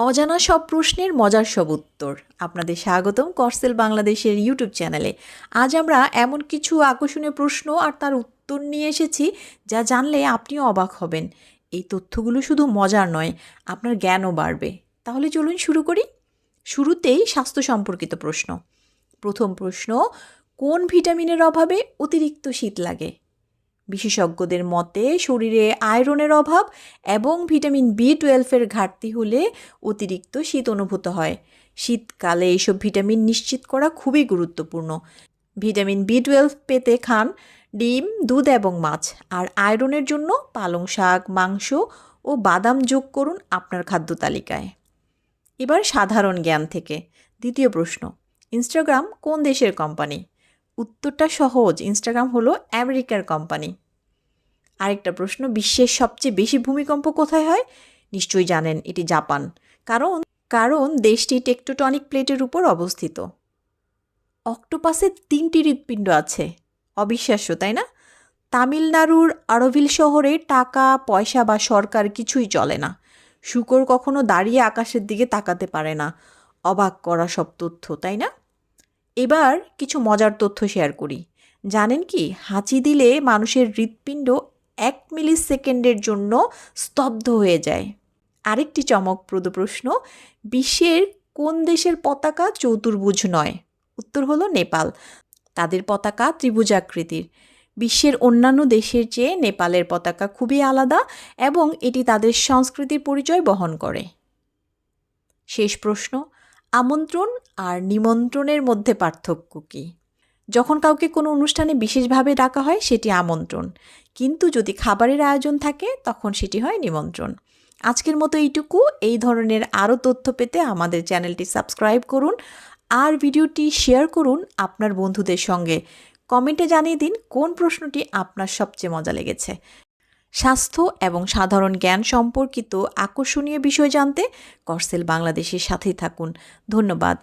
অজানা সব প্রশ্নের মজার সব উত্তর। আপনাদের স্বাগতম করসেল বাংলাদেশের ইউটিউব চ্যানেলে আজ আমরা এমন কিছু আকর্ষণীয় প্রশ্ন আর তার উত্তর নিয়ে এসেছি যা জানলে আপনিও অবাক হবেন। এই তথ্যগুলো শুধু মজার নয়, আপনার জ্ঞানও বাড়বে। তাহলে চলুন শুরু করি। শুরুতেই স্বাস্থ্য সম্পর্কিত প্রশ্ন। প্রথম প্রশ্ন, কোন ভিটামিনের অভাবে অতিরিক্ত শীত লাগে? বিশেষজ্ঞদের মতে, শরীরে আয়রনের অভাব এবং ভিটামিন বি টুয়েলভের ঘাটতি হলে অতিরিক্ত শীত অনুভূত হয়। শীতকালে এইসব ভিটামিন নিশ্চিত করা খুবই গুরুত্বপূর্ণ। ভিটামিন বি টুয়েলভ পেতে খান ডিম, দুধ এবং মাছ। আর আয়রনের জন্য পালং শাক, মাংস ও বাদাম যোগ করুন আপনার খাদ্য তালিকায়। এবার সাধারণ জ্ঞান থেকে। দ্বিতীয় প্রশ্ন, ইনস্টাগ্রাম কোন দেশের কোম্পানি? উত্তরটা সহজ, ইনস্টাগ্রাম হলো আমেরিকার কোম্পানি। আরেকটা প্রশ্ন, বিশ্বের সবচেয়ে বেশি ভূমিকম্প কোথায় হয়? নিশ্চয়ই জানেন, এটি জাপান। কারণ কারণ দেশটি টেকটোটনিক প্লেটের উপর অবস্থিত। অক্টোপাসের তিনটি হৃৎপিণ্ড আছে। অবিশ্বাস্য, তাই না? তামিলনাড়ুর আরভিল শহরে টাকা, পয়সা বা সরকার কিছুই চলে না। শুকর কখনো দাঁড়িয়ে আকাশের দিকে তাকাতে পারে না। অবাক করা সব তথ্য, তাই না? এবার কিছু মজার তথ্য শেয়ার করি। জানেন কি, হাঁচি দিলে মানুষের হৃৎপিণ্ড এক মিলি সেকেন্ডের জন্য স্তব্ধ হয়ে যায়। আরেকটি চমকপ্রদ প্রশ্ন, বিশ্বের কোন দেশের পতাকা চতুর্ভুজ নয়? উত্তর হলো নেপাল। তাদের পতাকা ত্রিভুজাকৃতির। বিশ্বের অন্যান্য দেশের চেয়ে নেপালের পতাকা খুবই আলাদা এবং এটি তাদের সংস্কৃতির পরিচয় বহন করে। শেষ প্রশ্ন, আমন্ত্রণ আর নিমন্ত্রণের মধ্যে পার্থক্য কী? যখন কাউকে কোনো অনুষ্ঠানে বিশেষভাবে ডাকা হয়, সেটি আমন্ত্রণ। কিন্তু যদি খাবারের আয়োজন থাকে, তখন সেটি হয় নিমন্ত্রণ। আজকের মতো এইটুকু। এই ধরনের আরও তথ্য পেতে আমাদের চ্যানেলটি সাবস্ক্রাইব করুন আর ভিডিওটি শেয়ার করুন আপনার বন্ধুদের সঙ্গে। কমেন্টে জানিয়ে দিন কোন প্রশ্নটি আপনার সবচেয়ে মজা লেগেছে। স্বাস্থ্য এবং সাধারণ জ্ঞান সম্পর্কিত আকর্ষণীয় বিষয় জানতে করসেল বাংলাদেশের সাথেই থাকুন। ধন্যবাদ।